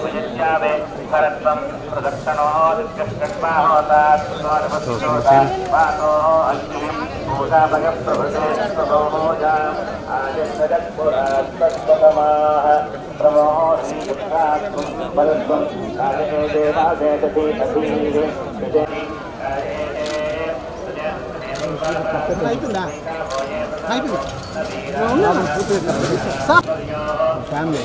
उपयुज्यावे परत्वं प्रदक्षिणोदिष्कष्टन्वाहोतात्मानमस्तोदात्मानो अग्निम् पूषाभगप्रभृतेस्तदोमोजाम् आदित्यजत्पुरात्तस्तमाः प्रमोदीयुक्तात्मं बलत्वं कालिने देवादेतति नदीरे Hãy subscribe cho kênh Ghiền Mì Gõ Để không bỏ lỡ những video hấp dẫn Đúng rồi. Sáng vậy.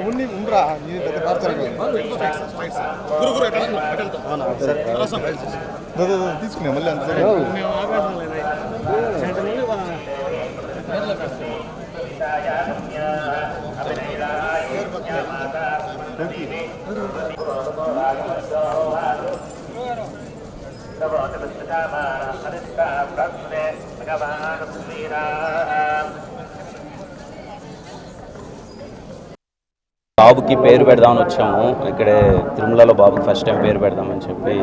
ఉండి ఉండరా ఇది పెద్ద parcel తీసుకునే మళ్ళీ అంత బాబుకి పేరు పెడదామని వచ్చాము. ఇక్కడే తిరుమలలో బాబుకి ఫస్ట్ టైం పేరు పెడదామని చెప్పి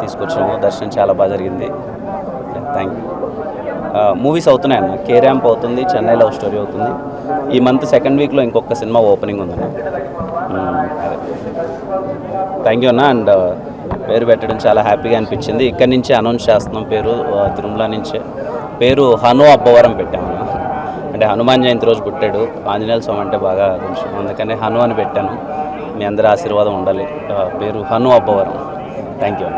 తీసుకొచ్చాము. దర్శనం చాలా బాగా జరిగింది. థ్యాంక్ యూ మూవీస్ అవుతున్నాయి అన్న. కే ర్యాంప్ అవుతుంది చెన్నై లవ్ స్టోరీ అవుతుంది. ఈ మంత్ సెకండ్ వీక్లో ఇంకొక సినిమా ఓపెనింగ్ ఉందన్న. Hmm, థ్యాంక్ యూ అన్న. అండ్ పేరు పెట్టడం చాలా హ్యాపీగా అనిపించింది. ఇక్కడి నుంచే అనౌన్స్ చేస్తున్నాం పేరు తిరుమల నుంచే. పేరు హను అబ్బవరం పెట్టాను. అంటే హనుమాన్ జయంతి రోజు పుట్టాడు. ఆంజనేయ స్వామి అంటే బాగా కొంచెం అందుకని హను అని పెట్టాను. మీ అందరి ఆశీర్వాదం ఉండాలి. పేరు హను అబ్బవరం. Thank you